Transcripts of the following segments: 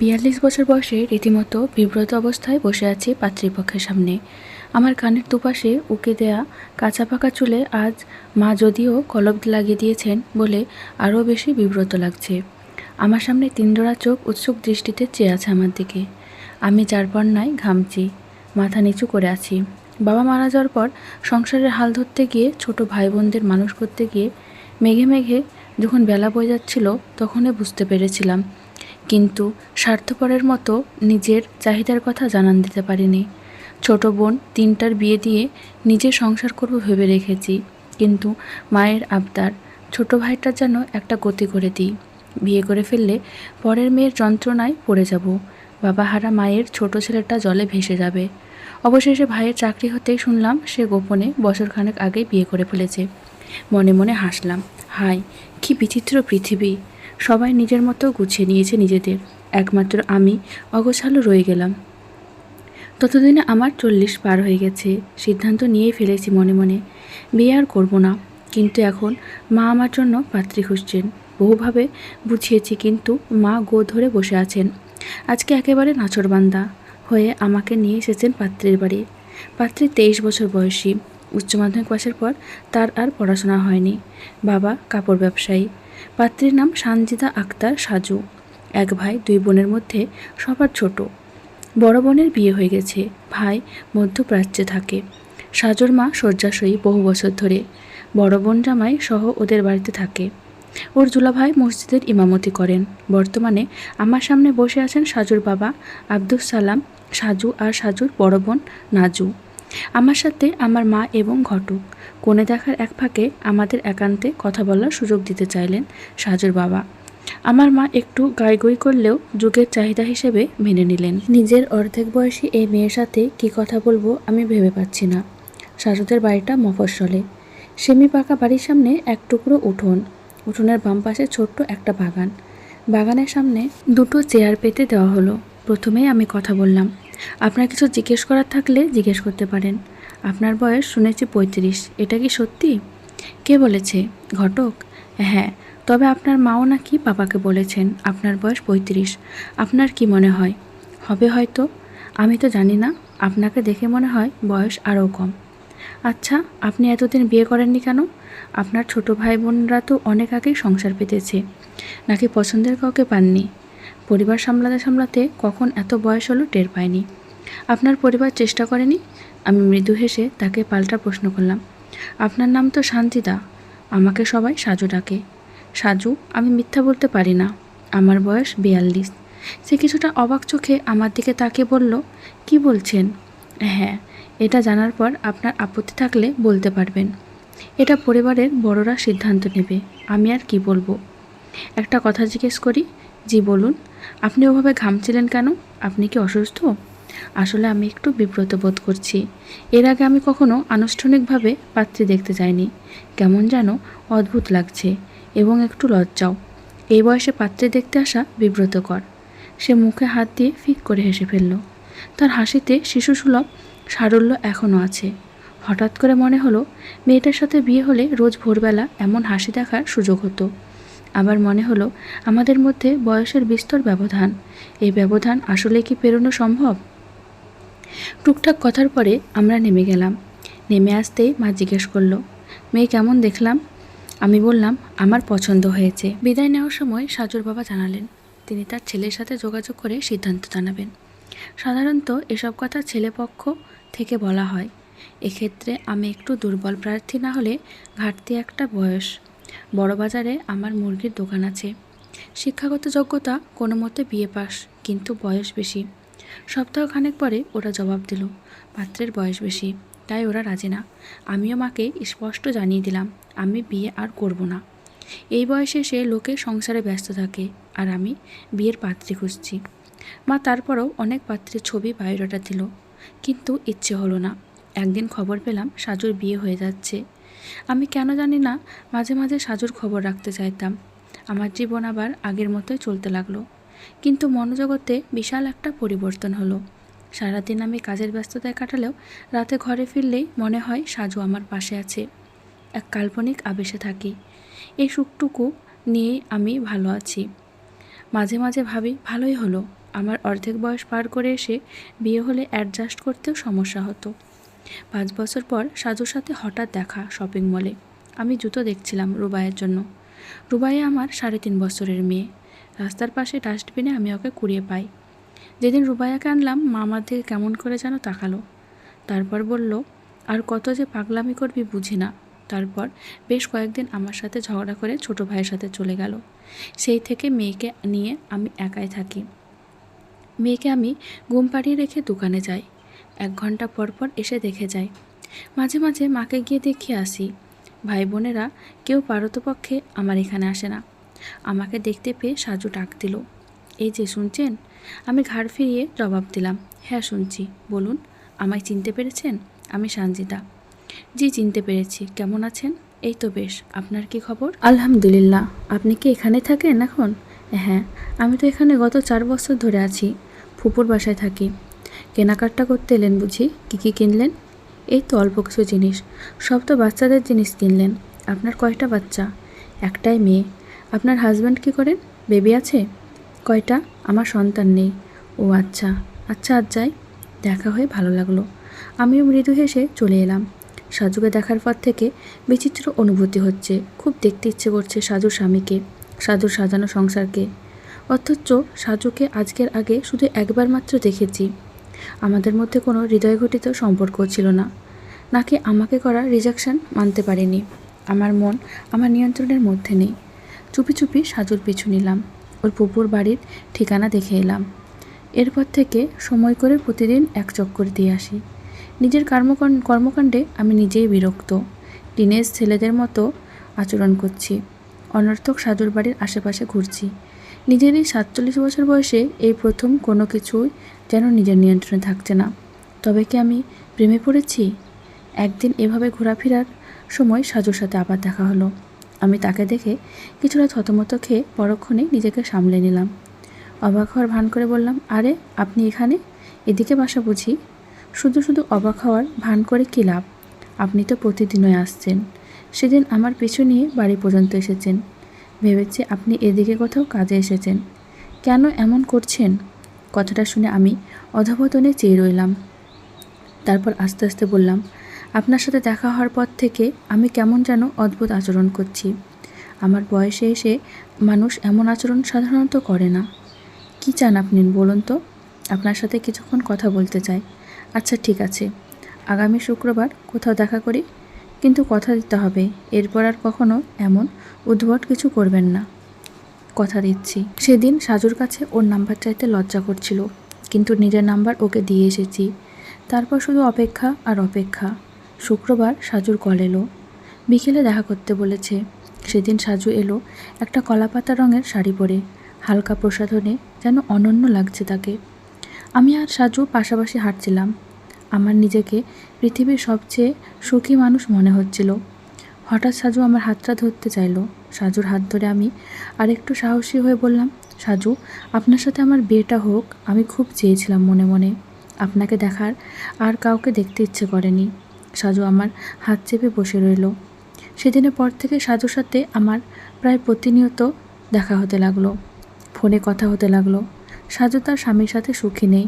বিয়াল্লিশ বছর বয়সে রীতিমতো বিব্রত অবস্থায় বসে আছি পাত্রীপক্ষের সামনে। আমার কানের দুপাশে উকে দেয়া কাঁচা পাকা চুলে আজ মা যদিও কলব লাগিয়ে দিয়েছেন বলে আরও বেশি বিব্রত লাগছে। আমার সামনে তিনজোড়া চোখ উৎসুক দৃষ্টিতে চেয়ে আছে আমার দিকে। আমি যার পর নাই ঘামছি, মাথা নিচু করে আছি। বাবা মারা যাওয়ার পর সংসারের হাল ধরতে গিয়ে ছোট ভাই বোনদের মানুষ করতে গিয়ে মেঘে মেঘে যখন বেলা বয়ে যাচ্ছিল তখনই বুঝতে পেরেছিলাম কিন্তু স্বার্থপরের মতো নিজের চাহিদার কথা জানান দিতে পারিনি। ছোট বোন তিনটার বিয়ে দিয়ে নিজে সংসার করব ভেবে রেখেছি, কিন্তু মায়ের আবদার, ছোট ভাইটার যেন একটা গতি করে দিই। বিয়ে করে ফেললে পরের মেয়ের যন্ত্রণায় পড়ে যাব। বাবা হারা মায়ের ছোট ছেলেটা জলে ভেসে যাবে। অবশেষে ভাইয়ের চাকরি হতেই শুনলাম সে গোপনে বছরখানেক আগেই বিয়ে করে ফেলেছে। মনে মনে হাসলাম হাই কি বিচিত্র পৃথিবী। সবাই নিজের মতো গুছিয়ে নিয়েছে নিজেদের। একমাত্র আমি অগোছালো রয়ে গেলাম। ততদিনে আমার চল্লিশ পার হয়ে গেছে, সিদ্ধান্ত নিয়েই ফেলেছি মনে মনে। বিয়ে আর করব না, কিন্তু এখন মা আমার জন্য পাত্রী খুঁজছেন। বহুভাবে বুঝিয়েছি, কিন্তু মা গো ধরে বসে আছেন। আজকে একেবারে নাচরবান্দা হয়ে আমাকে নিয়ে এসেছেন পাত্রীর বাড়ি। পাত্রী তেইশ বছর বয়সী। উচ্চ মাধ্যমিক পাশের পর তার আর পড়াশোনা হয়নি। বাবা কাপড় ব্যবসায়ী। পাত্রীর নাম সানজিদা আক্তার সাজু। এক ভাই, দুই বোনের মধ্যে সবার ছোট। বড় বোনের বিয়ে হয়ে গেছে। ভাই মধ্যপ্রাচ্যে থাকে। সাজুর মা শয্যাশয়ী বহু বছর ধরে। বড় বোন জামাই সহ ওদের বাড়িতে থাকে। ওর দুলাভাই মসজিদের ইমামতি করেন। বর্তমানে আমার সামনে বসে আছেন সাজুর বাবা আব্দুস সালাম, সাজু আর সাজুর বড় বোন নাজু। আমার সাথে আমার মা এবং ঘটক। কোণে দেখার এক ফাঁকে আমাদের একান্তে কথা বলার সুযোগ দিতে চাইলেন সাজুর বাবা। আমার মা একটু গাইগই করলেও যুগের চাহিদা হিসেবে মেনে নিলেন। নিজের অর্ধেক বয়সী এই মেয়ের সাথে কি কথা বলব আমি ভেবে পাচ্ছি না। শাশুদের বাড়িটা মফস্বলে। সেমি পাকা বাড়ির সামনে এক টুকরো উঠোন। উঠোনের বাম পাশে ছোট্ট একটা বাগান। বাগানের সামনে দুটো চেয়ার পেতে দেওয়া হলো। প্রথমেই আমি কথা বললাম আপনার কিছু জিজ্ঞেস করার থাকলে জিজ্ঞেস করতে পারেন। আপনার বয়স শুনেছি পঁয়ত্রিশ, এটা কি সত্যি? কে বলেছে? ঘটক? হ্যাঁ তবে আপনার মাও নাকি বাবাকে বলেছেন আপনার বয়স পঁয়ত্রিশ, আপনার কি মনে হয়? হবে হয়তো, আমি তো জানি না, আপনাকে দেখে মনে হয় বয়স আরও কম। আচ্ছা আপনি এতদিন বিয়ে করেননি কেন? আপনার ছোট ভাই বোনরা তো অনেক আগেই সংসার পেতেছে, নাকি পছন্দের কাউকে পাননি? পরিবার সামলাতে সামলাতে কখন এত বয়স হলো টের পায়নি আপনার পরিবার চেষ্টা করেনি? আমি মৃদু হেসে তাকে পাল্টা প্রশ্ন করলাম। আপনার নাম তো শান্তিদা। আমাকে সবাই সাজু ডাকে। সাজু, আমি মিথ্যা বলতে পারি না। আমার বয়স বিয়াল্লিশ। সে কিছুটা অবাক চোখে আমার দিকে তাকে বলল, কি বলছেন? হ্যাঁ এটা জানার পর আপনার আপত্তি থাকলে বলতে পারবেন। এটা পরিবারের বড়রা সিদ্ধান্ত নেবে। আমি আর কি বলব? একটা কথা জিজ্ঞেস করি। জি, বলুন। আপনি ওভাবে ঘামছিলেন কেন? আপনি কি অসুস্থ? আসলে আমি একটু বিব্রত বোধ করছি। এর আগে আমি কখনো আনুষ্ঠানিকভাবে পাত্রী দেখতে যাইনি। কেমন যেন অদ্ভুত লাগছে এবং একটু লজ্জাও। এই বয়সে পাত্রী দেখতে আসা বিব্রতকর। সে মুখে হাত দিয়ে ফিক করে হেসে ফেলল। তার হাসিতে শিশুসুলভ সারল্য এখনও আছে। হঠাৎ করে মনে হলো, মেয়েটার সাথে বিয়ে হলে রোজ ভোরবেলা এমন হাসি দেখার সুযোগ হতো। আবার মনে হলো, আমাদের মধ্যে বয়সের বিস্তর ব্যবধান, এই ব্যবধান আসলে কি পেরোনো সম্ভব? টুকটাক কথার পরে আমরা নেমে গেলাম। নেমে আসতেই মা জিজ্ঞেস করল, মেয়ে, কেমন দেখলাম? আমি বললাম, আমার পছন্দ হয়েছে। বিদায় নেওয়ার সময় সাজুর বাবা জানালেন, তিনি তার ছেলের সাথে যোগাযোগ করে সিদ্ধান্ত জানাবেন। সাধারণত এসব কথা ছেলেপক্ষ থেকে বলা হয়। এক্ষেত্রে আমি একটু দুর্বল প্রার্থী না হলে ঘাটতি একটা বয়স। বড় বাজারে আমার মুরগির দোকান আছে। শিক্ষাগত যোগ্যতা কোনো মতে বিয়ে পাস, কিন্তু বয়স বেশি। সপ্তাহখানেক পরে ওরা জবাব দিল, পাত্রের বয়স বেশি, তাই ওরা রাজি না। আমিও মাকে স্পষ্ট জানিয়ে দিলাম, আমি বিয়ে আর করব না। এই বয়সে সে লোকে সংসারে ব্যস্ত থাকে, আর আমি বিয়ের পাত্রী খুঁজছি। মা তারপরেও অনেক পাত্রের ছবি বায়োডাটা দিল, কিন্তু ইচ্ছে হলো না। একদিন খবর পেলাম সাজুর বিয়ে হয়ে যাচ্ছে। আমি কেন জানি না, মাঝে মাঝে সাজুর খবর রাখতে চাইতাম। আমার জীবন আবার আগের মতোই চলতে লাগল। কিন্তু মনোজগতে বিশাল একটা পরিবর্তন হলো। সারাদিন আমি কাজের ব্যস্ততায় কাটালেও রাতে ঘরে ফিরলেই মনে হয় সাজু আমার পাশে আছে। এক কাল্পনিক আবেশে থাকি। এই সুখটুকু নিয়ে আমি ভালো আছি। মাঝে মাঝে ভাবি, ভালোই হলো। আমার অর্ধেক বয়স পার করে এসে বিয়ে হলে অ্যাডজাস্ট করতেও সমস্যা হতো। পাঁচ বছর পর সাজুর সাথে হঠাৎ দেখা শপিং মলে আমি জুতো দেখছিলাম রুবাইয়ের জন্য। রুবাইয়া আমার সাড়ে তিন বছরের মেয়ে। রাস্তার পাশে ডাস্টবিনে আমি ওকে কুড়িয়ে পাই। যেদিন রুবাইয়াকে আনলাম, মা আমার দিকে কেমন করে যেন তাকালো। তারপর বলল, আর কত যে পাগলামি করবি বুঝি না। তারপর বেশ কয়েকদিন আমার সাথে ঝগড়া করে ছোট ভাইয়ের সাথে চলে গেল। সেই থেকে মেয়েকে নিয়ে আমি একাই থাকি। মেয়েকে আমি ঘুম পাড়িয়ে রেখে দোকানে যাই। এক ঘণ্টা পর পর এসে দেখে যায়। মাঝে মাঝে মাকে গিয়ে দেখিয়ে আসি। ভাই বোনেরা কেউ পারতপক্ষে আমার এখানে আসে না। আমাকে দেখতে পেয়ে সাজু ডাক দিল। এই যে, শুনছেন? আমি ঘাড় ফিরিয়ে জবাব দিলাম হ্যাঁ শুনছি। বলুন, আমায় চিনতে পেরেছেন? আমি সঞ্জিতা জি, চিনতে পেরেছি। কেমন আছেন? এই তো বেশ। আপনার কি খবর? আলহামদুলিল্লাহ। আপনি কি এখানে থাকেন এখন? হ্যাঁ আমি তো এখানে গত চার বছর ধরে আছি। ফুপুর বাসায় থাকি। কেনাকাটা করতে এলেন বুঝি? কী কী কিনলেন? এই তো অল্প কিছু জিনিস। সব তো বাচ্চাদের জিনিস কিনলেন। আপনার কয়টা বাচ্চা? একটাই মেয়ে। আপনার হাজব্যান্ড কি করেন? বেবি আছে? কয়টা? আমার সন্তান নেই। ও আচ্ছা। আচ্ছা আজ যাই। দেখা হয়ে ভালো লাগল। আমিও মৃদু হেসে চলে এলাম। সাজুকে দেখার পর থেকে বিচিত্র অনুভূতি হচ্ছে। খুব দেখতে ইচ্ছে করছে সাজুর স্বামীকে, সাজুর সাজানো সংসারকে। অথচ সাজুকে আজকের আগে শুধু একবার মাত্র দেখেছি। আমাদের মধ্যে কোনো হৃদয়ঘটিত সম্পর্ক ছিল না। নাকি আমাকে করা রিজেকশন মানতে পারিনি। আমার মন আমার নিয়ন্ত্রণের মধ্যে নেই। চুপি চুপি সাজুর পিছু নিলাম। ওর পুপুর বাড়ির ঠিকানা দেখে এলাম। এরপর থেকে সময় করে প্রতিদিন এক চক্কর দিয়ে আসি। নিজের কর্মকাণ্ড কর্মকাণ্ডে আমি নিজেই বিরক্ত। টিনেজ ছেলেদের মতো আচরণ করছি। অনর্থক সাজুর বাড়ির আশেপাশে ঘুরছি। নিজের এই সাতচল্লিশ বছর বয়সে এই প্রথম কোনো কিছুই যেন নিজের নিয়ন্ত্রণে থাকছে না। তবে কি আমি প্রেমে পড়েছি? একদিন এভাবে ঘোরাফেরার সময় সাজুর সাথে আবার দেখা হলো। আমি তাকে দেখে কিছুটা থতমত খেয়ে পরক্ষণে নিজেকে সামলে নিলাম। অবাক হওয়ার ভান করে বললাম, আরে, আপনি এখানে? এদিকে বাসা বুঝি? শুধু শুধু অবাক হওয়ার ভান করে কী লাভ? আপনি তো প্রতিদিনই আসছেন। সেদিন আমার পিছু নিয়ে বাড়ি পর্যন্ত এসেছেন। ভেবেছি আপনি এদিকে কোথাও কাজে এসেছেন। কেন এমন করছেন? কথাটা শুনে আমি অধপতনে চেয়ে রইলাম। তারপর আস্তে আস্তে বললাম, আপনার সাথে দেখা হওয়ার পর থেকে আমি কেমন যেন অদ্ভুত আচরণ করছি। আমার বয়সে এসে মানুষ এমন আচরণ সাধারণত করে না। কি চান আপনি বলুন তো? আপনার সাথে কিছুক্ষণ কথা বলতে চাই। আচ্ছা ঠিক আছে। আগামী শুক্রবার কোথাও দেখা করি? কিন্তু কথা দিতে হবে। এরপর আর কখনো এমন উদ্ভট কিছু করবেন না। কথা দিচ্ছি। সেদিন সাজুর কাছে ওর নাম্বার চাইতে লজ্জা করছিল, কিন্তু নিজের নাম্বার ওকে দিয়ে এসেছি। তারপর শুধু অপেক্ষা আর অপেক্ষা। শুক্রবার সাজুর কল এলো। বিকেলে দেখা করতে বলেছে। সেদিন সাজু এলো একটা কলাপাতা রঙের শাড়ি পরে। হালকা প্রসাধনে যেন অনন্য লাগছে তাকে। আমি আর সাজু পাশাপাশি হাঁটছিলাম। আমার নিজেকে পৃথিবীর সবচেয়ে সুখী মানুষ মনে হচ্ছিল। হঠাৎ সাজু আমার হাতটা ধরতে চাইলো। সাজুর হাত ধরে আমি আরেকটু সাহসী হয়ে বললাম, সাজু, আপনার সাথে আমার বিয়েটা হোক, আমি খুব চেয়েছিলাম মনে মনে। আপনাকে দেখার আর কাউকে দেখতে ইচ্ছে করেনি। সাজু আমার হাত চেপে বসে রইল। সেদিনের পর থেকে সাজুর সাথে আমার প্রায় প্রতিনিয়ত দেখা হতে লাগল, ফোনে কথা হতে লাগল। সাজু তার স্বামীর সাথে সুখী নেই।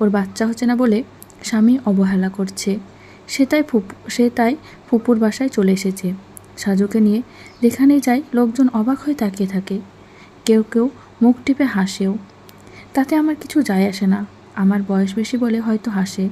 ওর বাচ্চা হচ্ছে না বলে স্বামী অবহেলা করছে। সে তাই ফুপু, সে তাই ফুপুর বাসায় চলে এসেছে। সাজুকে নিয়ে যেখানে যায় লোকজন অবাক হয়ে তাকিয়ে থাকে। কেউ কেউ মুখ টিপে হাসেও। তাতে আমার কিছু যায় আসে না। আমার বয়স বেশি বলে হয়তো হাসে।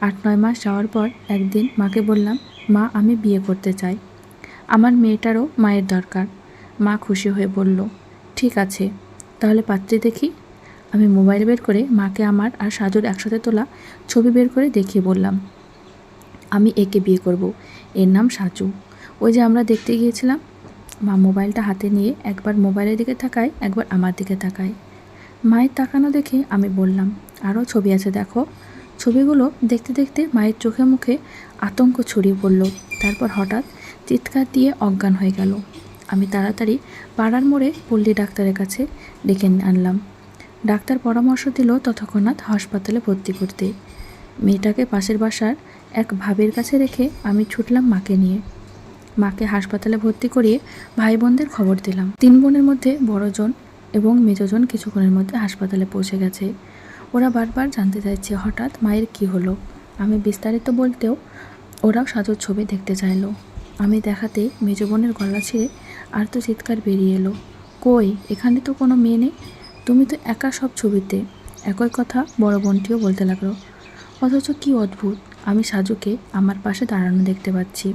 আট, নয় মাস যাওয়ার পর একদিন মাকে বললাম, মা, আমি বিয়ে করতে চাই। আমার মেয়েটারও মায়ের দরকার। মা খুশি হয়ে বলল, ঠিক আছে, তাহলে পাত্রী দেখি। আমি মোবাইল বের করে মাকে আমার আর সাজুর একসাথে তোলা ছবি বের করে দেখিয়ে বললাম, আমি একে বিয়ে করব। এর নাম সাজু। ওই যে আমরা দেখতে গিয়েছিলাম, মা মোবাইলটা হাতে নিয়ে একবার মোবাইলের দিকে তাকায়, একবার আমার দিকে তাকায়। মায়ের তাকানো দেখে আমি বললাম আরও ছবি আছে দেখো। ছবিগুলো দেখতে দেখতে মায়ের চোখে মুখে আতঙ্ক ছড়িয়ে পড়ল। তারপর হঠাৎ চিৎকার দিয়ে অজ্ঞান হয়ে গেল। আমি তাড়াতাড়ি পাড়ার মোড়ে পল্লী ডাক্তারের কাছে ডেকে আনলাম। ডাক্তার পরামর্শ দিল তৎক্ষণাৎ হাসপাতালে ভর্তি করতে। মেয়েটাকে পাশের বাসার এক ভাবের কাছে রেখে আমি ছুটলাম মাকে নিয়ে। মাকে হাসপাতালে ভর্তি করিয়ে ভাই বোনদের খবর দিলাম। তিন বোনের মধ্যে বড়জন এবং মেজজন কিছুক্ষণের মধ্যে হাসপাতালে পৌঁছে গেছে। ওরা বারবার জানতে চাইছে হঠাৎ মায়ের কি হলো। আমি বিস্তারিত বলতেও ওরাও সাজুর ছবি দেখতে চাইলো। আমি দেখাতে মেজ বোনের গলা ছিঁড়ে আর তো চিৎকার বেরিয়ে এলো। কই, এখানে তো কোনো মেয়ে নেই। তুমি তো একা সব ছবিতে একই কথা বড় বোনটিও বলতে লাগল। অথচ কি অদ্ভুত, আমি সাজুকে আমার পাশে দাঁড়ানো দেখতে পাচ্ছি।